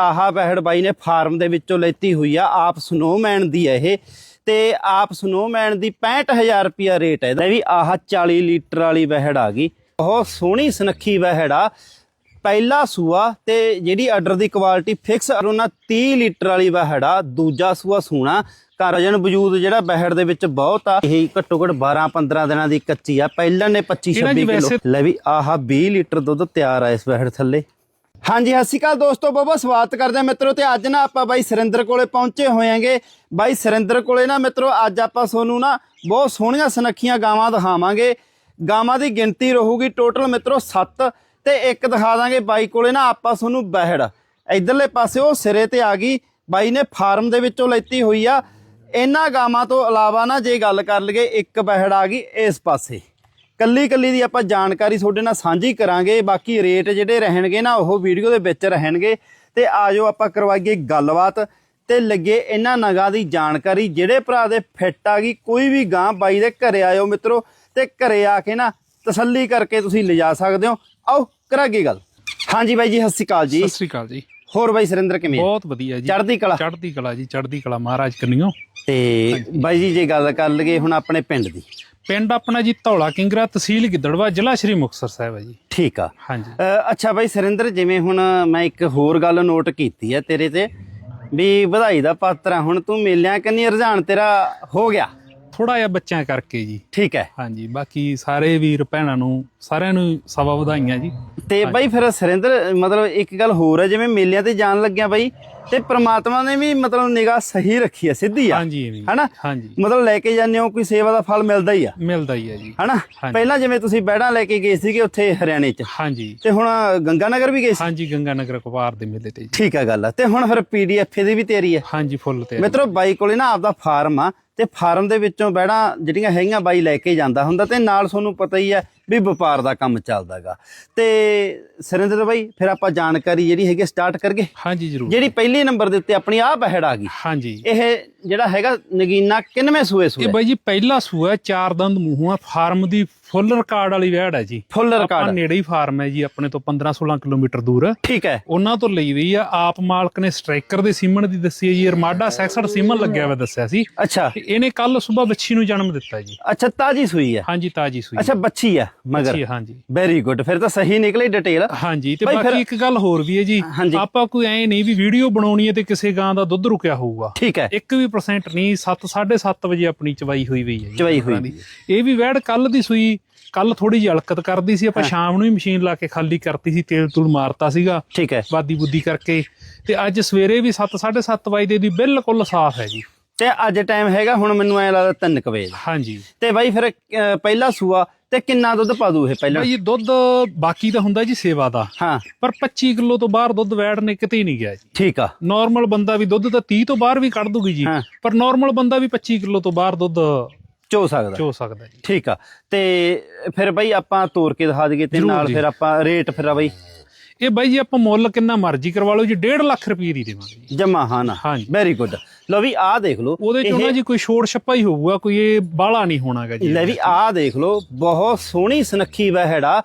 ਆਹਾ ਬਹਿੜ ਬਾਈ ਨੇ ਫਾਰਮ ਦੇ ਵਿੱਚੋਂ ਲੈਤੀ ਹੋਈ ਆ ਆਪ ਸਨੋਮੈਨ ਦੀ ਹੈ ਇਹ। ਤੇ ਆਪ ਸਨੋਮੈਨ ਦੀ 65000 ਰੁਪਿਆ ਰੇਟ ਹੈ ਇਹਦਾ। ਵੀ ਆਹ 40 ਲੀਟਰ ਵਾਲੀ ਬਹਿੜ ਆ ਗਈ। ਬਹੁਤ ਸੋਹਣੀ ਸੁਨੱਖੀ ਬਹਿੜ ਆ। ਪਹਿਲਾ ਸੂਆ ਤੇ ਜਿਹੜੀ ਆਰਡਰ ਦੀ ਕੁਆਲਿਟੀ ਫਿਕਸ ਉਹਨਾਂ 30 ਲੀਟਰ ਵਾਲੀ ਬਹਿੜ ਆ। ਦੂਜਾ ਸੂਆ ਸੂਣਾ ਕਾਰਜਨ ਵਜੂਦ ਜਿਹੜਾ ਬਹਿੜ ਦੇ ਵਿੱਚ ਬਹੁਤ ਆ। ਇਹ ਘੱਟੋ ਘੱਟ 12 15 ਦਿਨਾਂ ਦੀ ਕੱਚੀ ਆ। ਪਹਿਲਾਂ ਨੇ 25 ਇਹਨਾਂ 26 ਜੀ ਕਿਲੋ। ਲੈ ਵੀ ਆਹ 20 ਲੀਟਰ ਦੁੱਧ ਤਿਆਰ ਆ ਇਸ ਬਹਿੜ ਥੱਲੇ। ਹਾਂਜੀ, ਸਤਿ ਸ਼੍ਰੀ ਅਕਾਲ ਦੋਸਤੋ, ਬਹੁਤ ਬਹੁਤ ਸਵਾਗਤ ਕਰਦੇ ਆ ਮਿੱਤਰੋ ਤੇ ਅੱਜ ਨਾ ਆਪਾਂ ਬਾਈ ਸੁਰਿੰਦਰ ਕੋਲੇ ਪਹੁੰਚੇ ਹੋਏਗੇ ਬਾਈ ਸੁਰਿੰਦਰ ਕੋਲੇ ਨਾ ਮਿੱਤਰੋ, ਅੱਜ ਆਪਾਂ ਤੁਹਾਨੂੰ ਨਾ ਬਹੁਤ ਸੋਹਣੀਆਂ ਸੁਨੱਖੀਆਂ ਗਾਵਾਂ ਦਿਖਾਵਾਂਗੇ। ਗਾਵਾਂ ਦੀ ਗਿਣਤੀ ਰਹੂਗੀ ਟੋਟਲ ਮਿੱਤਰੋ 7 ਤੇ ਇੱਕ ਦਿਖਾ ਦਾਂਗੇ ਬਾਈ ਕੋਲੇ ਨਾ ਆਪਾਂ ਤੁਹਾਨੂੰ ਬਹਿੜ। ਇਧਰਲੇ ਪਾਸੇ ਉਹ ਸਿਰੇ ਤੇ ਆ ਗਈ, ਬਾਈ ਨੇ ਫਾਰਮ ਦੇ ਵਿੱਚੋਂ ਲੈਤੀ ਹੋਈ ਆ। ਇਹਨਾਂ ਗਾਵਾਂ ਤੋਂ ਇਲਾਵਾ ਨਾ ਜੇ ਗੱਲ ਕਰ ਲਈਏ, ਇੱਕ ਬਹਿੜ ਆ ਗਈ ਇਸ ਪਾਸੇ। ਕੱਲੀ ਕੱਲੀ ਦੀ ਆਪਾਂ ਜਾਣਕਾਰੀ ਤੁਹਾਡੇ ਨਾਲ ਸਾਂਝੀ ਕਰਾਂਗੇ, ਬਾਕੀ ਰੇਟ ਜਿਹੜੇ ਰਹਿਣਗੇ ਨਾ, ਉਹ ਵੀਡੀਓ ਦੇ ਵਿੱਚ ਰਹਿਣਗੇ। ਤੇ ਆਜੋ ਆਪਾਂ ਕਰਵਾਈਏ ਗੱਲਬਾਤ ਤੇ ਲੱਗੇ ਇਹਨਾਂ ਨਗਾਂ ਦੀ ਜਾਣਕਾਰੀ। ਜਿਹੜੇ ਭਰਾ ਦੇ ਫਿੱਟ ਆ ਗਈ, ਕੋਈ ਵੀ ਗਾਂ ਬਾਈ ਦੇ ਘਰੇ ਆਇਓ ਮਿੱਤਰੋ, ਤੇ ਘਰੇ ਆ ਕੇ ਨਾ ਤਸੱਲੀ ਕਰਕੇ ਤੁਸੀਂ ਲਿਜਾ ਸਕਦੇ ਹੋ। ਆਓ, ਕਰਾਂਗੇ ਗੱਲ। ਹਾਂਜੀ ਬਾਈ ਜੀ, ਸਤਿ ਸ਼੍ਰੀ ਅਕਾਲ ਜੀ। ਸਤਿ ਸ੍ਰੀ ਅਕਾਲ ਜੀ। ਹੋਰ ਬਾਈ ਸੁਰਿੰਦਰ ਕਿਵੇਂ? ਬਹੁਤ ਵਧੀਆ ਜੀ। ਚੜ੍ਹਦੀ ਕਲਾ? ਚੜ੍ਹਦੀ ਕਲਾ ਜੀ ਚੜ੍ਹਦੀ ਕਲਾ ਮਹਾਰਾਜ ਕੰਨਿਓ। ਤੇ ਬਾਈ ਜੀ ਜੇ ਗੱਲ ਕਰ ਲਈਏ ਹੁਣ ਆਪਣੇ ਪਿੰਡ ਦੀ। ਪਿੰਡ ਆਪਣਾ ਜੀ ਧੌਲਾ ਕਿੰਗਰਾ ਤਹਿਸੀਲ ਗਿੱਦੜਵਾ ਜ਼ਿਲ੍ਹਾ ਸ਼੍ਰੀ ਮੁਕਤਸਰ ਸਾਹਿਬ ਹੈ ਜੀ। ਠੀਕ ਆ। ਹਾਂਜੀ। ਅੱਛਾ ਬਾਈ ਸੁਰਿੰਦਰ ਜਿਵੇਂ ਹੁਣ ਮੈਂ ਇੱਕ ਹੋਰ ਗੱਲ ਨੋਟ ਕੀਤੀ ਹੈ ਤੇਰੇ ਤੇ ਵੀ ਵਧਾਈ ਦਾ ਪਾਤਰ ਆ ਹੁਣ ਤੂੰ ਮੇਲਿਆਂ ਕੰਨੀ ਰੁਝਾਨ ਤੇਰਾ ਹੋ ਗਿਆ? ਥੋੜਾ ਜਿਹਾ ਬੱਚਿਆਂ ਕਰਕੇ ਜੀ। ਠੀਕ ਹੈ। ਹਾਂਜੀ ਬਾਕੀ ਸਾਰੇ ਵੀਰ ਭੈਣਾਂ ਨੂੰ ਸਾਰਿਆਂ ਨੂੰ ਸਵਾ ਵਧਾਈਆਂ ਜੀ। ਤੇ ਬਾਈ ਫਿਰ ਸੁਰਿੰਦਰ ਮਤਲਬ ਇੱਕ ਗੱਲ ਹੋਰ ਹੈ ਜਿਵੇਂ ਮੇਲਿਆਂ ਤੇ ਜਾਣ ਲੱਗਿਆ ਬਾਈ ਤੇ ਪ੍ਰਮਾਤਮਾ ਨੇ ਵੀ ਮਤਲਬ ਨਿਗਾਹ ਸਹੀ ਰੱਖੀ ਹੈ ਸਿੱਧੀ ਆ। ਹਾਂਜੀ ਹਨਾ? ਹਾਂਜੀ। ਮਤਲਬ ਲੈ ਕੇ ਜਾਂਦੇ ਹੋ ਕੋਈ ਸੇਵਾ ਦਾ ਫਲ ਮਿਲਦਾ ਹੀ ਆ। ਮਿਲਦਾ ਹੀ ਹੈ ਜੀ। ਹਨਾ। ਪਹਿਲਾਂ ਜਿਵੇਂ ਤੁਸੀਂ ਬੈੜਾਂ ਲੈ ਕੇ ਗਏ ਸੀਗੇ ਉੱਥੇ ਹਰਿਆਣੇ 'ਚ ਹਾਂਜੀ। ਤੇ ਹੁਣ ਗੰਗਾ ਨਗਰ ਵੀ ਗਏ ਸੀ? ਹਾਂਜੀ ਗੰਗਾ ਨਗਰ ਕੁਪਾਰ ਦੇ ਮੇਲੇ ਤੇ ਜੀ। ਠੀਕ ਆ ਗੱਲ ਆ। ਤੇ ਹੁਣ ਫਿਰ ਪੀਡੀਐਫ ਦੀ ਵੀ ਤਿਆਰੀ ਹੈ। ਹਾਂਜੀ ਫੁੱਲ ਤੇ ਮਿੱਤਰੋ ਬਾਈ ਕੋਲੇ ਨਾ ਆਪਦਾ ਫਾਰਮ ਆ ਤੇ ਫਾਰਮ ਦੇ ਵਿੱਚੋਂ ਬੈੜਾਂ ਜਿਹੜੀਆਂ ਹੈਗੀਆਂ ਬਾਈ ਲੈ ਕੇ ਜਾਂਦਾ ਹੁੰਦਾ ਤੇ ਨਾਲ ਤੁਹਾਨੂੰ ਪਤਾ ਹੀ ਆ ਵੀ ਵਪਾਰ ਦਾ ਕੰਮ ਚੱਲਦਾਗਾ। ਤੇ ਸੁਰਿੰਦਰ ਬਾਈ ਫਿਰ ਆਪਾਂ ਜਾਣਕਾਰੀ ਜਿਹੜੀ ਹੈਗੀ ਸਟਾਰਟ ਕਰਗੇ ਹਾਂਜੀ ਜ਼ਰੂਰ। ਜਿਹੜੀ ਪਹਿਲੇ ਨੰਬਰ ਦੇ ਉੱਤੇ ਆਪਣੀ ਆ ਬਹਿੜ ਆ ਗਈ। ਹਾਂਜੀ। ਇਹ ਜਿਹੜਾ ਹੈਗਾ ਨਗੀਨਾ ਕਿੰਨਵੇਂ ਸੂਏ ਸੂਏ ਇਹ ਬਾਈ ਜੀ ਪਹਿਲਾ ਸੂਆ ਹੈ, ਚਾਰ ਦੰਦ ਮੂੰਹਾਂ ਫਾਰਮ ਦੀ ਫੁੱਲ ਰਿਕਾਰਡ ਵਾਲੀ ਵੈੜ ਹੈ ਜੀ। ਫੁੱਲ ਆਪਾਂ ਰਿਕਾਰਡ। ਨੇੜੇ ਹੀ ਫਾਰਮ ਹੈ ਜੀ ਆਪਣੇ ਤੋਂ 15 16 ਕਿਲੋਮੀਟਰ ਦੂਰ। ਠੀਕ ਹੈ। ਉਹਨਾਂ ਤੋਂ ਲਈ ਹੋਈ ਆ ਆਪ ਮਾਲਕ ਨੇ ਸਟ੍ਰਾਈਕਰ ਦੇ ਸੀਮਨ ਦੀ ਦੱਸੀ ਹੈ ਜੀ ਅਰਮਾਡਾ 66 ਸੀਮਨ ਲੱਗਿਆ ਹੋਇਆ ਦੱਸਿਆ ਸੀ। ਅੱਛਾ। ਇਹਨੇ ਕੱਲ ਸਵੇਰ ਬੱਚੀ ਨੂੰ ਜਨਮ ਦਿੱਤਾ ਜੀ। ਅੱਛਾ ਤਾਜੀ ਸੂਈ ਆ ਹਾਂਜੀ ਤਾਜੀ ਸੂਈ ਅੱਛਾ ਬੱਚੀ ਆ ਮਗਰ। ਜੀ ਹਾਂਜੀ। ਵੈਰੀ ਗੁੱਡ ਫਿਰ ਤਾਂ ਸਹੀ ਨਿਕਲੀ ਡਿਟੇਲ ਹਾਂਜੀ ਤੇ ਬਾਕੀ ਇੱਕ ਗੱਲ ਹੋਰ ਵੀ ਹੈ ਜੀ। ਆਪਾਂ ਕੋਈ ਐ ਨਹੀਂ ਵੀ ਵੀਡੀਓ ਬਣਾਉਣੀ ਹੈ ਤੇ ਕਿਸੇ ਗਾਂ ਦਾ ਦੁੱਧ ਰੁਕਿਆ ਹੋਊਗਾ। ਠੀਕ ਹੈ। ਇੱਕ ਵੀ ਪਰਸੈਂਟ ਨਹੀਂ 7 7.5 ਵਜੇ ਆਪਣੀ ਚਵਾਈ ਹੋਈ ਹੋਈ ਹੈ ਚਵਾਈ ਹੋਈ। ਇਹ ਵੀ ਵੈੜ ਕੱਲ ਦੀ ਸੂਈ ਕੱਲ ਥੋੜੀ ਜਿਹੀ ਹਲਕਤ ਕਰਦੀ ਸੀ ਆਪਾਂ ਸ਼ਾਮ ਨੂੰ ਹੀ ਮਸ਼ੀਨ ਲਾ ਕੇ ਖਾਲੀ ਕਰਤੀ ਸੀ ਤੇਲ ਤੂਲ ਮਾਰਤਾ ਸੀਗਾ ਠੀਕ ਹੈ। ਵਾਦੀ ਬੁੱਧੀ ਕਰਕੇ। ਤੇ ਅੱਜ ਸਵੇਰੇ ਵੀ 7 7:30 ਵਜੇ ਦੀ ਬਿਲਕੁਲ ਸਾਫ਼ ਹੈ ਜੀ। ਤੇ ਅੱਜ ਟਾਈਮ ਹੈਗਾ ਹੁਣ ਮੈਨੂੰ ਐ ਲੱਗਦਾ 3 ਵਜੇ। ਹਾਂਜੀ। ਤੇ ਬਾਈ ਫਿਰ ਪਹਿਲਾ ਸੂਆ ਤੇ ਕਿੰਨਾ ਦੁੱਧ ਪਾ ਦੂ ਇਹ ਪਹਿਲਾਂ? ਇਹ ਦੁੱਧ ਬਾਕੀ ਤਾਂ ਹੁੰਦਾ ਜੀ ਸੇਵਾ ਦਾ। ਹਾਂ। ਪਰ 25 ਕਿਲੋ ਤੋਂ ਬਾਹਰ ਦੁੱਧ ਵੈੜ ਨੇ ਕਿਤੇ ਨਹੀਂ ਗਿਆ ਜੀ। ਠੀਕ ਆ। ਨਾਰਮਲ ਬੰਦਾ ਵੀ ਦੁੱਧ ਤਾਂ 30 ਤੋਂ ਬਾਹਰ ਵੀ ਕੱਢ ਦੂਗੀ ਜੀ। ਪਰ ਨਾਰਮਲ ਬੰਦਾ ਵੀ 25 ਕਿਲੋ ਤੋਂ ਬਾਹਰ ਦੁੱਧ ਚੋ ਸਕਦਾ। ਚੋ ਸਕਦਾ ਜੀ। ਠੀਕ ਆ। ਤੇ ਫਿਰ ਬਾਈ ਆਪਾਂ ਤੋਰ ਕੇ ਦਿਖਾ ਦਈਏ ਤੇ ਨਾਲ। ਫਿਰ ਆਪਾਂ ਰੇਟ ਫਿਰ ਆ ਬਾਈ। ਇਹ ਬਾਈ ਜੀ ਆਪਾਂ ਮੁੱਲ ਕਿੰਨਾ ਮਰਜ਼ੀ ਕਰਵਾ ਲਓ ਜੀ 1.5 ਲੱਖ ਰੁਪਏ ਦੀ ਦੇਵਾਂਗੇ ਜਮਾ ਹਾਂ ਨਾ। ਵੈਰੀ ਗੁੱਡ ਲਓ ਵੀ ਆਹ ਦੇਖ ਲਓ ਉਹਦੇ ਚੋਂ ਨਾ ਜੀ ਕੋਈ ਛੋੜ ਛੱਪਾ ਹੀ ਹੋਊਗਾ ਕੋਈ ਇਹ ਬਾਹਲਾ ਨਹੀਂ ਹੋਣਾਗਾ ਜੀ। ਲੈ ਵੀ ਆਹ ਦੇਖ ਲਓ ਬਹੁਤ ਸੋਹਣੀ ਸੁਨੱਖੀ ਵਹਿੜਾ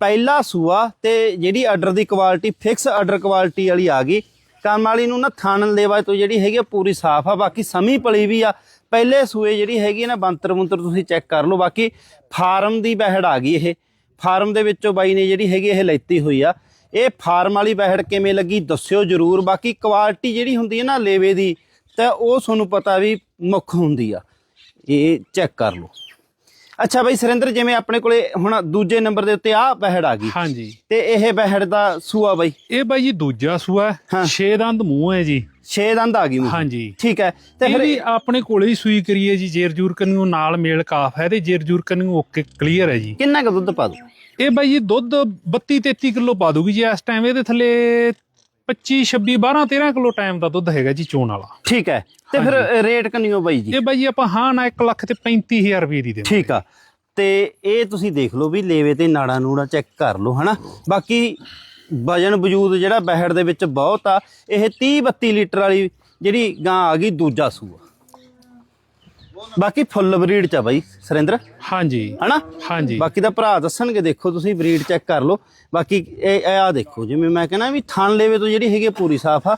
ਪਹਿਲਾ ਸੂਆ ਤੇ ਜਿਹੜੀ ਆਰਡਰ ਦੀ ਕੁਆਲਿਟੀ ਫਿਕਸ ਆਰਡਰ ਕੁਆਲਿਟੀ ਵਾਲੀ ਆ ਗਈ। ਕੰਮ ਵਾਲੀ ਨੂੰ ਨਾ ਥਾਣ ਲੇਵਾ ਤੋਂ ਜਿਹੜੀ ਹੈਗੀ ਪੂਰੀ ਸਾਫ਼ ਆ ਬਾਕੀ ਸਮੀ ਪਲੀ ਵੀ ਆ। ਪਹਿਲੇ ਸੂਏ ਜਿਹੜੀ ਹੈਗੀ ਨਾ ਬੰਤਰ ਮੁੰਤਰ ਤੁਸੀਂ ਚੈੱਕ ਕਰ ਲਓ। ਬਾਕੀ ਫਾਰਮ ਦੀ ਬਹਿੜ ਆ ਗਈ ਇਹ। ਫਾਰਮ ਦੇ ਵਿੱਚੋਂ ਬਾਈ ਨੇ ਜਿਹੜੀ ਹੈਗੀ ਇਹ ਲੈਤੀ ਹੋਈ ਆ। ਇਹ ਫਾਰਮ ਵਾਲੀ ਬਹਿੜ ਕਿਵੇਂ ਲੱਗੀ ਦੱਸਿਓ ਜਰੂਰ। ਬਾਕੀ ਕੁਆਲਿਟੀ ਜਿਹੜੀ ਹੁੰਦੀ ਹੈ ਨਾ ਲੇਵੇ ਦੀ ਤਾਂ ਉਹ ਤੁਹਾਨੂੰ ਪਤਾ ਵੀ ਮੁੱਖ ਹੁੰਦੀ ਆ। ਇਹ ਚੈੱਕ ਕਰ ਲਓ। ਅੱਛਾ ਬਈ ਸੁਰਿੰਦਰ ਜਿਵੇਂ ਆਪਣੇ ਕੋਲੇ ਹੁਣ ਦੂਜੇ ਨੰਬਰ ਦੇ ਉੱਤੇ ਆ ਬਹਿੜ ਆ ਗਈ। ਹਾਂਜੀ। ਤੇ ਇਹ ਬਹਿੜ ਦਾ ਸੂਆ ਬਈ? ਇਹ ਬਾਈ ਜੀ ਦੂਜਾ ਸੂਆ ਹੈ। ਹਾਂ। ਛੇ ਦੰਦ ਮੂੰਹ ਹੈ ਜੀ। 6 ਦੰਦ ਆ ਗਈ ਮੂੰਹ ਹਾਂਜੀ। ਠੀਕ ਹੈ ਤੇ ਫਿਰ ਵੀ ਆਪਣੇ ਕੋਲੇ ਹੀ ਸੂਈ ਕਰੀਏ ਜੀ ਜੇਰ ਜੂਰ ਕੰਨੂ ਨਾਲ ਮੇਲ ਕਾਫ ਹੈ ਤੇ ਜੇਰ ਜੂਰ ਕੰਨੂ ਓਕੇ ਕਲੀਅਰ ਹੈ ਜੀ। ਕਿੰਨਾ ਕੁ ਦੁੱਧ ਪਾ ਦੂ ਇਹ ਬਾਈ ਜੀ ਦੁੱਧ 32 33 ਕਿਲੋ ਪਾ ਦੂਗੀ ਜੀ ਇਸ ਟਾਈਮ ਇਹਦੇ ਥੱਲੇ 25 26 12 13 ਕਿਲੋ ਟਾਈਮ ਦਾ ਦੁੱਧ ਹੈਗਾ ਜੀ ਚੋਣ ਵਾਲਾ। ਠੀਕ ਹੈ ਤੇ ਫਿਰ ਰੇਟ ਕਿੰਨੀਓ ਬਾਈ ਜੀ? ਇਹ ਬਾਈ ਜੀ ਆਪਾਂ ਹਾਂ ਨਾ 1 ਲੱਖ ਤੇ 35000 ਰੁਪਏ ਦੀ ਦੇ ਠੀਕ ਆ ਤੇ ਇਹ ਤੁਸੀਂ ਦੇਖ ਲਓ ਵੀ ਲੇਵੇ ਤੇ ਨਾੜਾ ਨੂੜਾ ਚੈੱਕ ਕਰ ਲਓ ਹਨਾ? ਬਾਕੀ ਵਜਨ ਵਜੂਦ ਜਿਹੜਾ ਬਹਿੜ ਦੇ ਵਿੱਚ ਬਹੁਤ ਆ ਇਹ 30 32 ਲੀਟਰ ਵਾਲੀ ਜਿਹੜੀ ਗਾਂ ਆ ਗਈ ਦੂਜਾ ਸੂਆ। ਬਾਕੀ ਫੁੱਲ ਬਰੀਡ ਚ ਆ ਬਾਈ ਸੁਰਿੰਦਰ? ਹਾਂਜੀ। ਹਨਾ? ਹਾਂਜੀ। ਬਾਕੀ ਦਾ ਭਰਾ ਦੱਸਣਗੇ ਦੇਖੋ ਤੁਸੀਂ ਬਰੀਡ ਚੈੱਕ ਕਰ ਲਓ। ਬਾਕੀ ਇਹ ਆ ਦੇਖੋ ਜਿਵੇਂ ਮੈਂ ਕਹਿੰਦਾ ਵੀ ਥਣ ਲੈਵੇ ਤੋਂ ਜਿਹੜੀ ਹੈਗੀ ਪੂਰੀ ਸਾਫ਼ ਆ।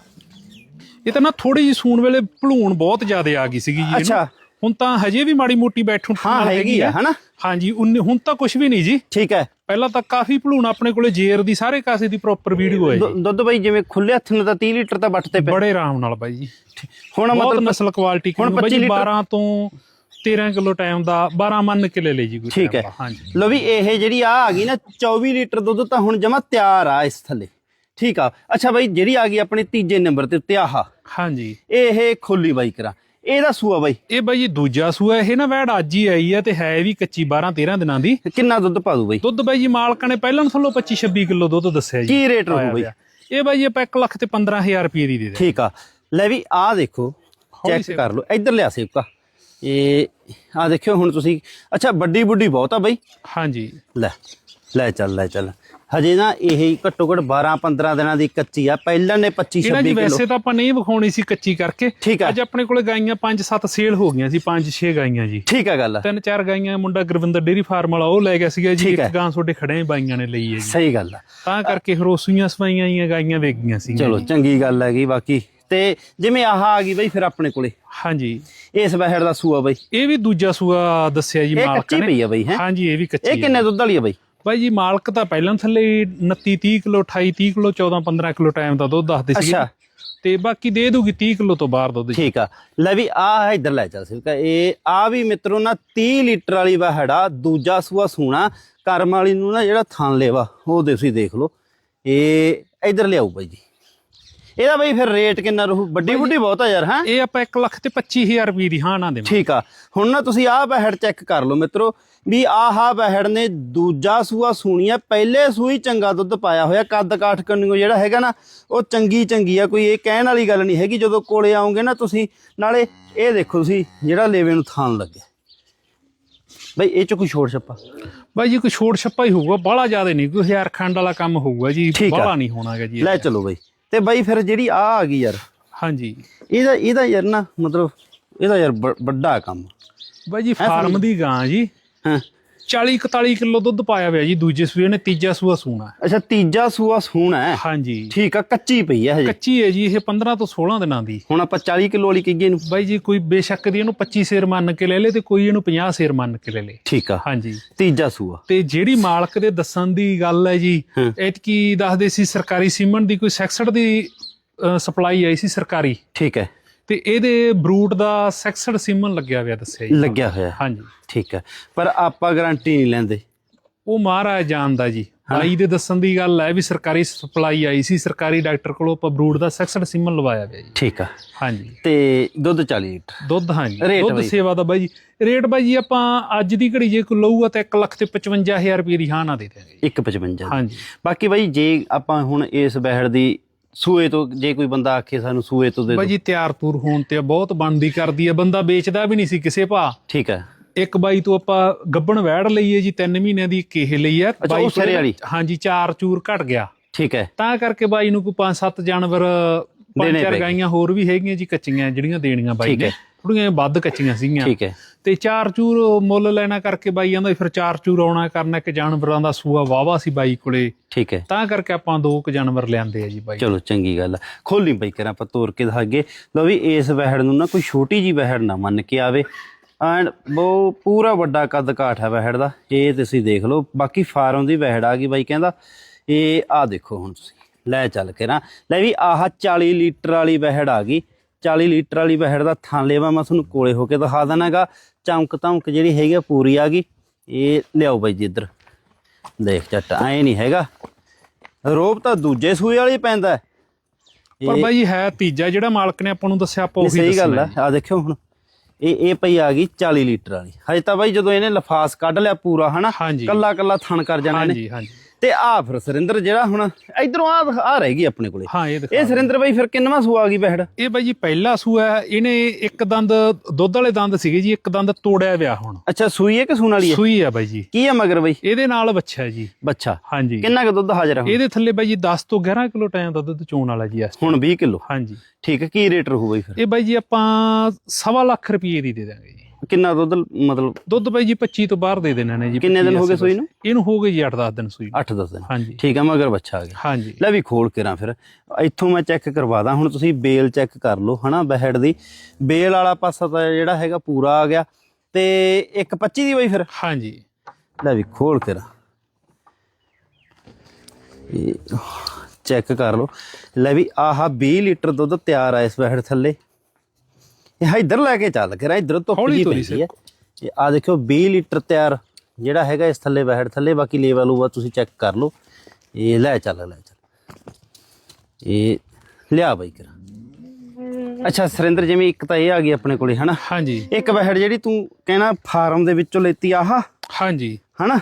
ਇਹ ਤਾਂ ਨਾ ਥੋੜੀ ਜਿਹੀ ਸੂਣ ਵੇਲੇ ਭਲੂਣ ਬਹੁਤ ਜ਼ਿਆਦਾ ਆ ਗਈ ਸੀਗੀ ਜੀ ਇਹਨੂੰ। ਅੱਛਾ। ਹੁਣ ਤਾਂ ਹਜੇ ਵੀ ਮਾੜੀ ਮੋਟੀ ਬੈਠਣ ਹਾਂ ਹੈਗੀ ਆ ਹਨਾ? ਹਾਂਜੀ ਹੁਣ ਤਾਂ ਕੁਝ ਵੀ ਨਹੀਂ ਜੀ। ਠੀਕ ਹੈ। ਪਹਿਲਾਂ ਤਾਂ ਕਾਫੀ ਭਲੂਣ ਆਪਣੇ ਕੋਲੇ ਜੇਰ ਦੀ ਸਾਰੇ ਕਾਸੇ ਦੀ ਪ੍ਰੋਪਰ ਵੀਡੀਓ ਹੈ ਦੁੱਧ ਬਾਈ ਜਿਵੇਂ ਖੁੱਲੇ ਹੱਥ ਨਾਲ ਤਾਂ 30 ਲੀਟਰ ਤਾਂ ਤੇ ਪਿਆ ਬੜੇ ਆਰਾਮ ਨਾਲ ਬਾਈ ਜੀ। ਹੁਣ ਮਤਲਬ ਨਸਲ ਕੁਆਲਿਟੀ ਹੁਣ ਕਿਉਂ ਬਾਈ 25 ਜੀ ਲੀਟਰ? 12 ਤੋਂ 13 ਕਿਲੋ ਟਾਈਮ ਦਾ 12 ਮੰਨ ਕੇ ਲੈ ਲਈ ਜੀ ਕੋਈ ਠੀਕ ਹੈ। ਹਾਂਜੀ। ਲੋ ਵੀ ਇਹ ਜਿਹੜੀ ਆ ਆ ਗਈ ਨਾ 24 ਲੀਟਰ ਦੁੱਧ ਤਾਂ ਹੁਣ ਜਮਾ ਤਿਆਰ ਆ ਇਸ ਥੱਲੇ। ਠੀਕ ਆ। ਅੱਛਾ ਬਾਈ ਜਿਹੜੀ ਆ ਗਈ ਆਪਣੇ ਤੀਜੇ ਨੰਬਰ ਤੇ ਉੱਤੇ ਆਹ। ਹਾਂਜੀ। ਇਹ ਖੋਲੀ ਬਾਈ ਕਰਾ। ਇਹਦਾ ਸੂਆ ਬਾਈ? ਇਹ ਬਾਈ ਜੀ ਦੂਜਾ ਸੂਆ ਇਹ ਨਾ ਵੈੜ ਅੱਜ ਹੀ ਆਈ ਹੈ ਤੇ ਹੈ ਵੀ ਕੱਚੀ 12 13 ਦਿਨਾਂ ਦੀ। ਕਿੰਨਾ ਦੁੱਧ ਪਾ ਦੂ ਬਾਈ? ਦੁੱਧ ਬਾਈ ਜੀ ਮਾਲਕਾਂ ਨੇ ਪਹਿਲਾਂ ਥੱਲੋਂ 25 26 ਕਿਲੋ ਦੁੱਧ ਦੱਸਿਆ ਜੀ। ਕੀ ਰੇਟ ਰਹੂ ਬਾਈ? ਇਹ ਬਾਈ ਆਪਾਂ 1 ਲੱਖ ਤੇ 15000 ਰੁਪਏ ਦੀ ਦੇ ਦੇ ਠੀਕ ਆ। ਲੈ ਵੀ ਆ ਦੇਖੋ ਚੈੱਕ ਕਰ ਲਓ। ਇੱਧਰ ਲਿਆ ਸੇਵਕਾ ਇਹ ਆ ਦੇਖਿਓ ਹੁਣ ਤੁਸੀਂ। ਅੱਛਾ ਵੱਡੀ ਬੁੱਢੀ ਬਹੁਤ ਆ ਬਾਈ। ਹਾਂਜੀ। ਲੈ ਲੈ ਚੱਲ ਲੈ ਚੱਲ। ਹਜੇ ਨਾ ਇਹ ਘੱਟੋ ਘੱਟ 12 15 ਦਿਨਾਂ ਦੀ ਕੱਚੀ ਆ। ਪਹਿਲਾਂ ਨੇ 25 ਇਹਨਾਂ 26 ਜੀ ਕਿਲੋ। ਵੈਸੇ ਤਾਂ ਆਪਾਂ ਨਹੀਂ ਵਿਖਾਉਣੀ ਸੀ ਕੱਚੀ ਕਰਕੇ। ਠੀਕ ਆ। ਅੱਜ ਆਪਣੇ ਕੋਲੇ ਗਾਈਆਂ 5-7 ਸੇਲ ਹੋ ਗਈਆਂ ਸੀ 5-6 ਗਾਈਆਂ ਜੀ। ਠੀਕ ਆ ਗੱਲ ਤਿੰਨ ਚਾਰ ਗਾਈਆਂ ਮੁੰਡਾ ਗੁਰਵਿੰਦਰ ਡੇਰੀ ਫਾਰਮ ਵਾਲਾ ਉਹ ਲੈ ਗਿਆ ਸੀਗਾ ਜੀ ਹੈ। ਇੱਕ ਗਾਂ ਤੁਹਾਡੇ ਖੜੇ ਬਾਈਆਂ ਨੇ ਲਈ ਹੈ ਜੀ। ਸਹੀ ਗੱਲ ਆ। ਤਾਂ ਕਰਕੇ ਹਰੋਸੂਈਆਂ ਸਵਾਈਆਂ ਹੀ ਗਾਈਆਂ ਵੇਚ ਗਈਆਂ ਸੀ। ਚਲੋ ਚੰਗੀ ਗੱਲ ਹੈਗੀ ਬਾਕੀ। ਤੇ ਜਿਵੇਂ ਆਹ ਆ ਗਈ ਬਾਈ ਫਿਰ ਆਪਣੇ ਕੋਲੇ। ਹਾਂਜੀ। ਇਸ ਬਹਿੜ ਦਾ ਸੂਆ ਬਾਈ। ਇਹ ਵੀ ਦੂਜਾ ਸੂਆ ਦੱਸਿਆ ਜੀ ਇਹ ਮਾਲਕ ਕੱਚੀ ਨੇ। ਪਈ ਆ ਬਾਈ ਹੈ? ਹਾਂਜੀ ਇਹ ਵੀ ਕੱਚੀ ਇਹ ਹੈ ਕਿੰਨੇ ਦੁੱਧ ਵਾਲੀ ਆ ਬਾਈ? ਬਾਈ ਜੀ ਮਾਲਕ ਤਾਂ ਪਹਿਲਾਂ ਥੱਲੇ 29 30 ਕਿਲੋ 28 30 ਕਿਲੋ 14 15 ਕਿਲੋ ਟਾਈਮ ਦਾ ਦੁੱਧ ਦੱਸਦੇ ਸੀ ਅੱਛਾ। ਤੇ ਬਾਕੀ ਦੇ ਦੂਗੀ 30 ਕਿਲੋ ਤੋਂ ਬਾਹਰ ਦੁੱਧ ਠੀਕ ਆ। ਲੈ ਵੀ ਆ ਇੱਧਰ ਲੈ ਚੱਲ ਸਿਵਕਾ ਇਹ ਆ ਵੀ ਮਿੱਤਰੋ ਨਾ 30 ਲੀਟਰ ਵਾਲੀ ਬਹਿੜਾ ਦੂਜਾ ਸੂਆ ਸੂਣਾ ਕਰਮ ਵਾਲੀ ਨੂੰ ਨਾ ਜਿਹੜਾ ਥਣ ਲੇਵਾ ਉਹ ਤੁਸੀਂ ਦੇਖ ਲਓ। ਇਹ ਇੱਧਰ ਲਿਆਓ ਬਾਈ ਜੀ। ਇਹਦਾ ਬਾਈ ਫਿਰ ਰੇਟ ਕਿੰਨਾ ਰਹੂ? ਵੱਡੀ ਬੁੱਢੀ ਬਹੁਤ ਆ ਯਾਰ ਹਾਂ? ਇਹ ਆਪਾਂ 1 ਲੱਖ ਤੇ 25000 ਰੁਪਏ ਦੀ ਹਾਂ ਨਾ ਦੇਵਾਂ ਠੀਕ ਆ। ਹੁਣ ਨਾ ਤੁਸੀਂ ਆਹ ਬਹਿੜ ਚੈੱਕ ਕਰ ਲਓ ਮਿੱਤਰੋ ਵੀ ਆਹ ਬਹਿੜ ਨੇ ਦੂਜਾ ਸੂਆ ਸੂਣੀਆ ਪਹਿਲੇ ਸੂਈ ਚੰਗਾ ਦੁੱਧ ਪਾਇਆ ਹੋਇਆ ਕੱਦ ਕਾਠ ਕੰਨਿਓ ਜਿਹੜਾ ਹੈਗਾ ਨਾ ਉਹ ਚੰਗੀ ਚੰਗੀ ਆ ਕੋਈ ਇਹ ਕਹਿਣ ਵਾਲੀ ਗੱਲ ਨਹੀਂ ਹੈਗੀ ਜਦੋਂ ਕੋਲੇ ਆਉਂਗੇ ਨਾ ਤੁਸੀਂ ਨਾਲੇ ਇਹ ਦੇਖੋ ਤੁਸੀਂ ਜਿਹੜਾ ਲੇਵੇ ਨੂੰ ਥਾਨ ਲੱਗਿਆ ਬਈ ਇਹ ਚ ਕੋਈ ਛੋੜ ਛੱਪਾ? ਬਾਈ ਜੀ ਕੋਈ ਛੋੜ ਛੱਪਾ ਹੀ ਹੋਊਗਾ ਬਾਹਲਾ ਜ਼ਿਆਦਾ ਨਹੀਂ ਕੋਈ ਹਜ਼ਾਰ ਖੰਡ ਵਾਲਾ ਕੰਮ ਹੋਊਗਾ ਜੀ। ਬਾਹਲਾ ਨਹੀਂ ਹੋਣਾਗਾ ਜੀ ਲੈ ਚਲੋ ਬਈ। ਤੇ ਬਈ ਫਿਰ ਜਿਹੜੀ ਆ ਆ ਗਈ ਯਾਰ। ਹਾਂਜੀ। ਇਹਦਾ ਇਹਦਾ ਯਾਰ ਨਾ ਮਤਲਬ ਇਹਦਾ ਯਾਰ ਵੱਡਾ ਕੰਮ। ਬਾਈ ਜੀ ਫਾਰਮ ਦੀ ਗਾਂ ਜੀ। ਹਾਂ। 40 41 ਕਿਲੋ ਦੁੱਧ ਪਾਇਆ ਹੋਇਆ ਜੀ ਦੂਜੇ ਸੂਏ ਨੇ ਤੀਜਾ ਸੂਆ ਸੂਣਾ। ਅੱਛਾ ਤੀਜਾ ਸੂਆ ਸੂਣਾ ਹੈ? ਹਾਂਜੀ। ਠੀਕ ਆ ਕੱਚੀ ਪਈ ਹੈ ਹਜੇ? ਕੱਚੀ ਹੈ ਜੀ ਇਹ 15 ਤੋਂ 16 ਦਿਨਾਂ ਦੀ। ਹੁਣ ਆਪਾਂ 40 ਕਿਲੋ ਵਾਲੀ ਕਹੀਏ ਨੂੰ ਬਾਈ ਜੀ ਕੋਈ ਬੇਸ਼ੱਕ ਦੀ ਇਹਨੂੰ 25 ਸੇਰ ਮੰਨ ਕੇ ਲੈ ਲੇ ਤੇ ਕੋਈ ਇਹਨੂੰ 50 ਸੇਰ ਮੰਨ ਕੇ ਲੈ ਲੇ। ਠੀਕ ਆ। ਹਾਂਜੀ। ਤੀਜਾ ਸੂਆ। ਤੇ ਜਿਹੜੀ ਮਾਲਕ ਦੇ ਦੱਸਣ ਦੀ ਗੱਲ ਹੈ ਜੀ। ਐਤਕੀ ਦੱਸਦੇ ਸੀ ਸਰਕਾਰੀ ਸੀਮਨ ਦੀ ਕੋਈ 66 ਦੀ ਸਪਲਾਈ ਆਈ ਸੀ ਸਰਕਾਰੀ। ਠੀਕ ਹੈ। ਤੇ ਇਹਦੇ ਬਰੂਟ ਦਾ 66 ਸੀਮਨ ਲੱਗਿਆ ਹੋਇਆ ਦੱਸਿਆ ਜੀ। ਲੱਗਿਆ ਹੋਇਆ। ਹਾਂਜੀ। ਠੀਕ ਹੈ। ਪਰ ਆਪਾਂ ਗਾਰੰਟੀ ਨਹੀਂ ਲੈਂਦੇ। ਉਹ ਮਹਾਰਾਜ ਜਾਣਦਾ ਜੀ। ਬਾਈ ਦੇ ਦੱਸਣ ਦੀ ਗੱਲ ਹੈ ਵੀ ਸਰਕਾਰੀ ਸਪਲਾਈ ਆਈ ਸੀ ਸਰਕਾਰੀ ਡਾਕਟਰ ਕੋਲੋਂ ਆਪਾਂ ਬਰੂਟ ਦਾ 66 ਸੀਮਨ ਲਵਾਇਆ ਹੋਇਆ ਜੀ। ਠੀਕ ਆ। ਹਾਂਜੀ। ਤੇ ਦੁੱਧ 40 ਲੀਟਰ। ਦੁੱਧ ਹਾਂਜੀ। ਦੁੱਧ? ਸੇਵਾ ਦਾ ਬਾਈ ਜੀ। ਰੇਟ ਬਾਈ ਜੀ ਆਪਾਂ ਅੱਜ ਦੀ ਘੜੀ ਜੇ ਕੋਈ ਲਊਗਾ ਤਾਂ 1 ਲੱਖ ਤੇ 55000 ਰੁਪਏ ਦੀ ਹਾਂ ਨਾ ਦੇ ਦਿਆਂਗੇ ਜੀ। 155 ਹਾਂਜੀ। ਬਾਕੀ ਬਾਈ ਜੇ ਆਪਾਂ ਹੁਣ ਇਸ ਬਹਿੜ ਦੀ ਸੂਏ ਤੋਂ ਜੇ ਕੋਈ ਬੰਦਾ ਆਖੇ ਸਾਨੂੰ ਸੂਏ ਤੋਂ ਦੇ ਬਾਈ ਦਿਓ। ਜੀ ਤਿਆਰ ਤੂਰ ਹੋਣ ਤੇ ਬਹੁਤ ਬਣਦੀ ਕਰਦੀ ਹੈ ਬੰਦਾ ਵੇਚਦਾ ਵੀ ਨਹੀਂ ਸੀ ਕਿਸੇ ਭਾ ਠੀਕ ਹੈ। ਇੱਕ ਬਾਈ ਤੋਂ ਆਪਾਂ ਗੱਬਣ ਵੈੜ ਲਈਏ ਜੀ 3 ਮਹੀਨਿਆਂ ਦੀ ਕੇਹ ਲਈ ਆ। ਉਹ ਬਾਈ ਸਿਰੇ ਕੋਲੇ- ਵਾਲੀ? ਹਾਂਜੀ ਚਾਰ ਚੂਰ ਘਟ ਗਿਆ। ਠੀਕ ਹੈ। ਤਾਂ ਕਰਕੇ ਬਾਈ ਨੂੰ ਕੋਈ 5-7 ਜਾਨਵਰ ਪੰਜ ਦੇਣੇ ਚਾਰ ਪੈ ਗਏ। ਗਾਈਆਂ ਹੋਰ ਵੀ ਹੈਗੀਆਂ ਜੀ ਕੱਚੀਆਂ ਜਿਹੜੀਆਂ ਦੇਣੀਆਂ ਬਾਈ ਠੀਕ ਨੇ। ਹੈ। ਥੋੜੀਆਂ ਵੱਧ ਕੱਚੀਆਂ ਸੀਗੀਆਂ। ਠੀਕ ਹੈ। ਤੇ ਚਾਰ ਚੂਰ ਮੁੱਲ ਲੈਣਾ ਕਰਕੇ ਬਾਈ ਕਹਿੰਦਾ ਫਿਰ ਚਾਰ ਚੂਰ ਆਉਣਾ ਕਰਨਾ ਕਿ ਜਾਨਵਰਾਂ ਦਾ ਸੂਆ ਵਾਵਾ ਸੀ ਬਾਈ ਕੋਲੇ। ਠੀਕ ਹੈ। ਤਾਂ ਕਰਕੇ ਆਪਾਂ ਦੋ ਕੁ ਜਾਨਵਰ ਲਿਆਂਦੇ ਆ ਜੀ ਬਾਈ। ਚਲੋ ਚੰਗੀ ਗੱਲ ਖੋਲੀ ਬਈ ਕਰਾਂ ਆਪਾਂ ਤੋਰ ਕੇ ਦਿਖਾਗੇ ਲੋ ਵੀ ਇਸ ਵਹਿੜ ਨੂੰ ਨਾ ਕੋਈ ਛੋਟੀ ਜੀ ਵਹਿੜ ਨਾ ਮੰਨ ਕੇ ਆਵੇ। ਐਂਡ ਉਹ ਪੂਰਾ ਵੱਡਾ ਕੱਦ ਕਾਠ ਹੈ ਵਹਿੜ ਦਾ। ਇਹ ਤੁਸੀਂ ਦੇਖ ਲਓ ਬਾਕੀ ਫਾਰਮ ਦੀ ਵਹਿੜ ਆ ਗਈ ਬਾਈ ਕਹਿੰਦਾ। ਇਹ ਆ ਦੇਖੋ ਹੁਣ ਤੁਸੀਂ ਲੈ ਚੱਲ ਕੇ ਨਾ। ਲੈ ਵੀ ਆਹ 40 ਲੀਟਰ ਵਾਲੀ ਵਹਿੜ ਆ ਗਈ। 40 ਲੀਟਰ ਵਾਲੀ ਵਹਿੜ ਦਾ ਥਾਂ ਲੈਵਾ ਮੈਂ ਤੁਹਾਨੂੰ ਕੋਲੇ ਹੋ ਕੇ ਦਿਖਾ ਦੇਣਾਗਾ ਚਮਕ ਧਮਕ ਜਿਹੜੀ ਹੈਗੀ ਪੂਰੀ ਆ ਗਈ। ਇਹ ਲਿਆਓ ਬਾਈ ਜੀ ਇੱਧਰ। ਦੇਖ ਚੱਟ ਐ ਨਹੀਂ ਹੈਗਾ। ਰੋਬ ਤਾਂ ਦੂਜੇ ਸੂਏ ਵਾਲੀ ਪੈਂਦਾ। ਪਰ ਬਾਈ ਜੀ ਹੈ ਤੀਜਾ ਜਿਹੜਾ ਮਾਲਕ ਨੇ ਆਪਾਂ ਨੂੰ ਦੱਸਿਆ ਆਪਾਂ ਉਹੀ ਸਹੀ ਗੱਲ ਦੱਸਣਾ ਆ। ਆ ਦੇਖਿਓ ਹੁਣ। ਇਹ ਇਹ ਪਈ ਆ ਗਈ 40 ਲੀਟਰ ਵਾਲੀ। ਹਜੇ ਤਾਂ ਬਾਈ ਜਦੋਂ ਇਹਨੇ ਲਫਾਸ ਕੱਢ ਲਿਆ ਪੂਰਾ ਹਨਾ। ਕੱਲਾ ਕੱਲਾ ਥਣ ਕਰ ਜਾਣਾ ਹਾਂਜੀ ਹਾਂਜੀ। ਤੇ ਆ ਫਿਰ ਸੁਰਿੰਦਰ ਜਿਹੜਾ ਹੁਣ ਇਧਰੋਂ ਆ ਆ ਰਹਿ ਗਈ ਆਪਣੇ ਕੋਲੇ। ਹਾਂ ਇਹ ਦਿਖਾ ਇਹ ਸੁਰਿੰਦਰ ਬਾਈ ਫਿਰ ਕਿੰਨਵਾਂ ਸੂ ਆ ਗਈ ਬਹਿੜ? ਇਹ ਬਾਈ ਜੀ ਪਹਿਲਾ ਸੂਆ ਹੈ, ਇਹਨੇ ਇੱਕ ਦੰਦ ਦੁੱਧ ਵਾਲੇ ਦੰਦ ਸੀਗੇ ਜੀ ਇੱਕ ਦੰਦ ਤੋੜਿਆ ਵਿਆ ਹੁਣ। ਅੱਛਾ ਸੂਈ ਹੈ ਕਿ ਸੂਣ ਵਾਲੀ ਹੈ? ਸੂਈ ਆ ਬਾਈ ਜੀ। ਕੀ ਹੈ ਮਗਰ ਬਾਈ? ਇਹਦੇ ਨਾਲ ਬੱਚਾ ਜੀ। ਬੱਚਾ ਹਾਂਜੀ। ਕਿੰਨਾ ਕੁ ਦੁੱਧ ਹਾਜ਼ਰ ਹੈ? ਇਹਦੇ ਥੱਲੇ ਬਾਈ ਜੀ 10 ਤੋਂ 11 ਕਿਲੋ ਟਾਈਮ ਦਾ ਦੁੱਧ ਚੋਣ ਵਾਲਾ ਜੀ ਇਸ ਹੁਣ 20 ਕਿਲੋ। ਹਾਂਜੀ। ਠੀਕ ਹੈ ਕੀ ਰੇਟ ਰਹੂ ਬਾਈ ਫਿਰ? ਇਹ ਬਾਈ ਜੀ ਆਪਾਂ ਸਵਾ ਲੱਖ ਰੁਪਏ ਦੀ ਦੇ ਦਾਂਗੇ ਜੀ। ਕਿੰਨਾ ਦੁੱਧ ਮਤਲਬ ਦੁੱਧ ਬਾਈ ਜੀ 25 ਤੋਂ ਬਾਹਰ ਦੇ ਦੇਣਾ ਨੇ ਜੀ ਕਿੰਨੇ ਦਿਨ 25 ਹੋ ਗਏ ਸੂਈ ਨੂੰ? ਇਹਨੂੰ ਹੋ ਗਏ ਜੀ 8-10 ਦਿਨ ਸੂਈ ਨੂੰ। 8-10 ਦਿਨ। ਹਾਂਜੀ। ਠੀਕ ਆ ਮਗਰ ਬੱਚਾ ਆ ਗਿਆ। ਹਾਂਜੀ। ਲੈ ਵੀ ਖੋਲ ਕੇ ਰਾਂ ਫਿਰ। ਇੱਥੋਂ ਮੈਂ ਚੈੱਕ ਕਰਵਾਦਾ ਹੁਣ ਤੁਸੀਂ ਬੇਲ ਚੈੱਕ ਕਰ ਲਓ ਹਨਾ ਬਹਿੜ ਦੀ। ਬੇਲ ਵਾਲਾ ਪਾਸਾ ਤਾਂ ਜਿਹੜਾ ਹੈਗਾ ਪੂਰਾ ਆ ਗਿਆ। ਤੇ ਇੱਕ 25 ਦੀ ਬਈ ਫਿਰ। ਹਾਂਜੀ। ਲੈ ਵੀ ਖੋਲ ਕੇ ਰਾਂ। ਇਹ ਚੈੱਕ ਕਰ ਲਓ। ਲੈ ਵੀ ਆਹਾ 20 ਲੀਟਰ ਦੁੱਧ ਤਿਆਰ ਆ ਇਸ ਬਹਿੜ ਥੱਲੇ। ਇਹ ਇੱਧਰ ਲੈ ਕੇ ਚੱਲ ਕੇ ਰਾ ਇੱਧਰ ਧੁੱਪ ਹੌਲੀ ਪੈਂਦੀ ਹੈ। ਇਹ ਆ ਦੇਖਿਓ 20 ਲੀਟਰ ਤਿਆਰ ਜਿਹੜਾ ਹੈਗਾ ਇਸ ਥੱਲੇ ਬਹਿੜ ਥੱਲੇ ਬਾਕੀ ਲੇਵਲ ਉਹ ਤੁਸੀਂ ਚੈੱਕ ਕਰ ਲਓ। ਇਹ ਲੈ ਚੱਲ ਲੈ ਚੱਲ। ਇਹ ਲਿਆ ਬਾਈ ਕਰਾ। ਅੱਛਾ ਸੁਰਿੰਦਰ ਜਿਵੇਂ ਇੱਕ ਤਾਂ ਇਹ ਆ ਗਈ ਆਪਣੇ ਕੋਲੇ ਹਨਾ? ਹਾਂਜੀ। ਇੱਕ ਬਹਿੜ ਜਿਹੜੀ ਤੂੰ ਕਹਿਣਾ ਫਾਰਮ ਦੇ ਵਿੱਚੋਂ ਲੈਤੀ ਆਹਾ? ਹਾਂਜੀ। ਹਨਾ?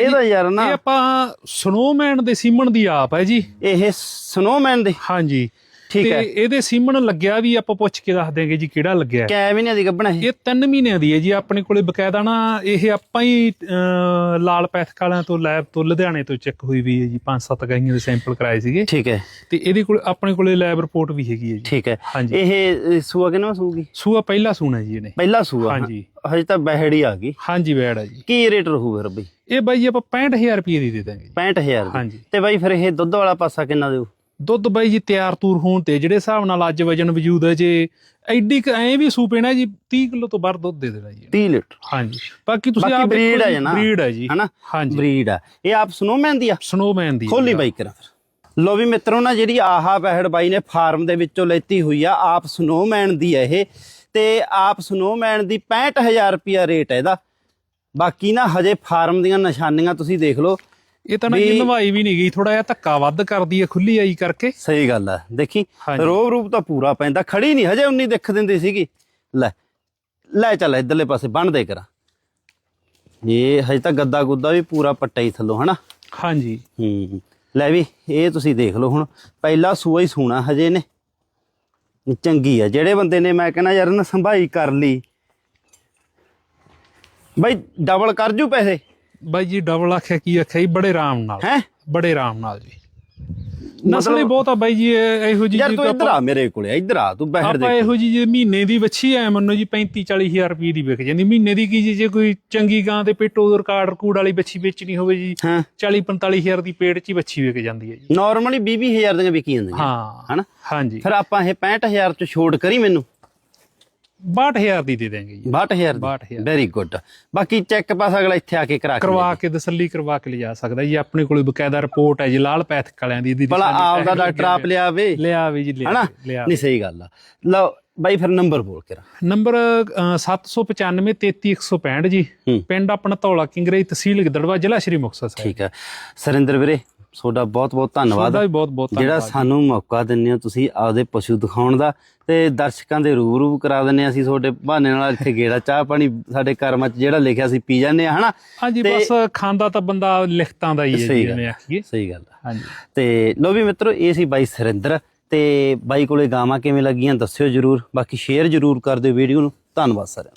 ਇਹਦਾ ਯਾਰ ਨਾ ਇਹ ਆਪਾਂ ਸਨੋਮੈਨ ਦੇ ਸੀਮਨ ਦੀ ਆਪ ਹੈ ਜੀ। ਇਹ ਸਨੋਮੈਨ ਦੇ? ਹਾਂਜੀ। ਠੀਕ ਤੇ ਹੈ। ਇਹਦੇ ਸੀਮਨ ਲੱਗਿਆ ਵੀ ਆਪਾਂ ਪੁੱਛ ਕੇ ਦੱਸ ਦੇਂਗੇ ਜੀ ਕਿਹੜਾ ਲੱਗਿਆ। ਹੈ। ਕੈ ਮਹੀਨਿਆਂ ਦੀ ਗੱਭਣਾ ਇਹ। ਇਹ 3 ਮਹੀਨਿਆਂ ਦੀ ਹੈ ਜੀ ਆਪਣੇ ਕੋਲੇ ਬਕਾਇਦਾ ਨਾ ਇਹ ਆਪਾਂ ਹੀ ਅਹ, ਲਾਲ ਪੈਥਕ ਵਾਲਿਆਂ ਤੋਂ ਲੈਬ ਤੋਂ ਲੁਧਿਆਣੇ ਤੋਂ ਚੈੱਕ ਹੋਈ ਵੀ ਹੈ ਜੀ ਪੰਜ ਸੱਤ ਗਾਈਆਂ ਦੇ ਸੈਂਪਲ ਕਰਾਏ ਸੀਗੇ। ਠੀਕ ਹੈ। ਤੇ ਇਹਦੇ ਕੋਲ ਆਪਣੇ ਕੋਲੇ ਲੈਬ ਰਿਪੋਰਟ ਵੀ ਹੈਗੀ ਹੈ ਜੀ। ਠੀਕ ਹੈ। ਹਾਂਜੀ। ਇਹ ਸੂਆ ਕਿੰਨਾ ਸੂਗੀ? ਸੂਆ ਪਹਿਲਾ ਸੂਣਾ ਜੀ ਇਹਨੇ। ਪਹਿਲਾ ਸੂਆ? ਹਾਂਜੀ। ਹਜੇ ਤਾਂ ਬਹਿੜ ਹੀ ਆ ਗਈ। ਹਾਂਜੀ ਬੈੜ ਹੈ ਜੀ। ਕੀ ਰੇਟ ਰਹੂ ਫਿਰ ਬਈ ਇਹ ਬਾਈ ਆਪਾਂ 65000 ਰੁਪਏ ਦੀ ਦੇ ਦਾਂਗੇ 65000 ਦੀ। ਹਾਂਜੀ। ਤੇ ਬਾਈ ਫਿਰ ਇਹ ਦੁੱਧ ਵਾਲਾ ਪਾਸਾ ਕਿੰਨਾ ਦੇਊ? ਦੁੱਧ ਬਾਈ ਜੀ ਤਿਆਰ ਤੂਰ ਹੋਣ ਤੇ ਜਿਹੜੇ ਹਿਸਾਬ ਨਾਲ ਅੱਜ ਵਜਨ ਵਜੂਦ ਹੈ ਜੇ ਐਡੀ ਕ ਐ ਵੀ ਸੂ ਪੈਣਾ ਜੀ 30 ਕਿਲੋ ਤੋਂ ਬਾਹਰ ਦੁੱਧ ਦੇ ਦੇਣਾ ਜੀ 30 ਲੀਟਰ। ਹਾਂਜੀ। ਬਾਕੀ ਤੁਸੀਂ ਆਪ breed ਹੈ ਨਾ। ਬਰੀਡ ਹੈ ਜੀ। ਹਨਾ? ਹਾਂਜੀ। ਬਰੀਡ ਆ। ਇਹ ਆਪ ਸਨੋਮੈਨ ਦੀ ਆ? ਸਨੋਮੈਨ ਦੀ ਖੋਲੀ। ਬਾਈ ਕਰਾਂ ਫਿਰ। ਲੋ ਵੀ ਮਿੱਤਰੋ ਨਾ ਜਿਹੜੀ ਆਹਾ ਬਹਿੜ ਬਾਈ ਨੇ ਫਾਰਮ ਦੇ ਵਿੱਚੋਂ ਲੈਤੀ ਹੋਈ ਆ ਆਪ ਸਨੋਮੈਨ ਦੀ ਆ ਇਹ। ਤੇ ਆਪ ਸਨੋਮੈਨ ਦੀ 65000 ਰੁਪਿਆ ਰੇਟ ਹੈ ਇਹਦਾ। ਬਾਕੀ ਨਾ ਹਜੇ ਫਾਰਮ ਦੀਆਂ ਨਿਸ਼ਾਨੀਆਂ ਤੁਸੀਂ ਦੇਖ ਲਓ। ਇਹ ਤਾਂ ਨਾ ਜੀ ਨਵਾਈ ਵੀ ਨਹੀਂ ਗਈ ਥੋੜਾ ਜਿਹਾ ਧੱਕਾ ਵੱਧ ਕਰਦੀ ਹੈ ਖੁੱਲੀ ਆਈ ਕਰਕੇ। ਸਹੀ ਗੱਲ ਆ ਦੇਖੀ। ਰੋਬ ਰੂਪ ਤਾਂ ਪੂਰਾ ਪੈਂਦਾ ਖੜੀ ਨਹੀਂ ਹਜੇ ਉਨੀ ਦਿਖ ਦਿੰਦੀ ਸੀਗੀ। ਲੈ ਲੈ ਚੱਲ ਇਧਰਲੇ ਪਾਸੇ ਬੰਨ ਦੇ ਕਰਾਂ। ਇਹ ਹਜੇ ਤਾਂ ਗੱਦਾ ਗੁੱਦਾ ਵੀ ਪੂਰਾ ਪੱਟਾ ਹੀ ਥੱਲੋਂ ਹਨਾ? ਹਾਂਜੀ। ਹੂੰ ਲੈ ਵੀ ਇਹ ਤੁਸੀਂ ਦੇਖ ਲਓ ਹੁਣ ਪਹਿਲਾ ਸੂਆ ਹੀ ਸੂਣਾ ਹਜੇ ਨੇ ਚੰਗੀ ਆ ਜਿਹੜੇ ਬੰਦੇ ਨੇ ਮੈਂ ਕਹਿੰਦਾ ਯਾਰ ਨਾ ਸੰਭਾਈ ਕਰ ਲਈ। ਬਈ ਡਬਲ ਕਰ ਜੂ ਪੈਸੇ। ਬਾਈ ਜੀ ਡਬਲ ਆਖਿਆ ਕੀ ਆਖਿਆ ਜੀ? ਬੜੇ ਆਰਾਮ ਨਾਲ। ਹੈ? ਬੜੇ ਆਰਾਮ ਨਾਲ ਜੀ। ਨਸਲੇ ਬਹੁਤ ਆ ਬਾਈ ਜੀ ਇਹ- ਜੀ ਯਾਰ ਤੂੰ ਇੱਧਰ ਆ ਮੇਰੇ ਕੋਲੇ ਇੱਧਰ ਆ ਤੂੰ ਬਹਿਰ ਆਪਾਂ ਦੇ ਇਹੋ ਜੀ ਜੇ ਮਹੀਨੇ ਦੀ ਵੱਛੀ ਐ ਮੰਨੋ ਜੀ 35 40 ਹਜ਼ਾਰ ਰੁਪਏ ਦੀ ਵਿਕ ਜਾਂਦੀ। ਮਹੀਨੇ ਦੀ ਕੀ ਜੀ ਜੇ ਕੋਈ ਚੰਗੀ ਗਾਂ ਦੇ ਪੇਟੋ ਰਿਕਾਰਡ ਰਕੂੜ ਵਾਲੀ ਵੱਛੀ ਵੇਚਣੀ ਹੋਵੇ ਜੀ ਹਾਂ। 40 45 ਹਜ਼ਾਰ ਦੀ ਪੇਟ 'ਚ ਹੀ ਵੱਛੀ ਵਿਕ ਜਾਂਦੀ ਹੈ ਜੀ। ਨਾਰਮਲੀ 20 ਹਜ਼ਾਰ ਦੀਆਂ ਵਿਕੀ ਜਾਂਦੀਆਂ। ਹਾਂ। ਹਨਾ? ਹਾਂਜੀ। ਫਿਰ ਆਪਾਂ ਇਹ 65000 ਚ ਛੋੜ ਕਰੀ ਮੈਨੂੰ। 62000 ਦੀ ਦੇ ਦੇਂਗੇ ਜੀ। 62000 62000 ਵੈਰੀ ਗੁੱਡ ਬਾਕੀ ਚੈੱਕ ਪਾਸ ਅਗਲਾ ਇੱਥੇ ਆ ਕੇ ਕਰਾ ਕੇ ਕਰਵਾ ਕੇ ਤਸੱਲੀ ਕਰਵਾ ਕੇ ਲਿਜਾ ਸਕਦਾ ਜੀ। ਆਪਣੇ ਕੋਲ ਬਕਾਇਦਾ ਰਿਪੋਰਟ ਹੈ ਜੀ ਲਾਲ ਪੈਥਕ ਵਾਲਿਆਂ ਦੀ ਇਹਦੀ ਭਲਾ ਆਪ ਦਾ ਡਾਕਟਰ ਆਪ ਲਿਆ ਵੇ। ਲਿਆ ਵੀ ਜੀ ਲਿਆ ਨਹੀਂ ਸਹੀ ਗੱਲ ਆ। ਲਓ ਬਾਈ ਫਿਰ ਨੰਬਰ ਬੋਲ ਕੇ ਨੰਬਰ ਅ, 795 33165 ਜੀ। ਪਿੰਡ ਆਪਣਾ ਧੌਲਾ ਕਿੰਗਰੇ ਤਹਿਸੀਲ ਗਿੱਦੜਵਾ ਜ਼ਿਲ੍ਹਾ ਸ਼੍ਰੀ ਮੁਕਤਸਰ ਸਾਹਿਬ। ਠੀਕ ਹੈ। ਸਰਿੰਦਰ ਵੀਰੇ ਤੁਹਾਡਾ ਬਹੁਤ ਬਹੁਤ ਧੰਨਵਾਦ। ਤੁਹਾਡਾ ਵੀ ਜਿਹੜਾ ਸਾਨੂੰ ਮੌਕਾ ਦਿੰਦੇ ਹੋ ਤੁਸੀਂ ਆਪਦੇ ਪਸ਼ੂ ਦਿਖਾਉਣ ਦਾ ਤੇ ਦਰਸ਼ਕਾਂ ਦੇ ਰੂਬਰੂ ਕਰਾ ਦਿੰਦੇ ਅਸੀਂ ਤੁਹਾਡੇ ਬਹਾਨੇ ਨਾਲ ਇੱਥੇ ਗੇੜਾ ਚਾਹ ਪਾਣੀ ਸਾਡੇ ਕਰਮਾਂ 'ਚ ਜਿਹੜਾ ਲਿਖਿਆ ਸੀ ਪੀ ਜਾਂਦੇ ਆ ਹਨਾ? ਹਾਂਜੀ ਬਸ ਖਾਂਦਾ ਤਾਂ ਬੰਦਾ ਲਿਖਤਾਂ ਦਾ ਹੀ ਹੈ ਜੀ ਸਹੀ ਗੱਲ ਜਿਵੇਂ ਆਖੀਏ ਸਹੀ ਗੱਲ। ਹਾਂਜੀ। ਤੇ ਲੋ ਵੀ ਮਿੱਤਰੋ ਇਹ ਸੀ ਬਾਈ ਸਰਿੰਦਰ ਤੇ ਬਾਈ ਕੋਲੇ ਗਾਵਾਂ ਕਿਵੇਂ ਲੱਗੀਆਂ ਦੱਸਿਓ ਜਰੂਰ। ਬਾਕੀ ਸ਼ੇਅਰ ਜਰੂਰ ਕਰ ਦਿਓ ਵੀਡੀਓ ਨੂੰ। ਧੰਨਵਾਦ ਸਾਰਿਆਂ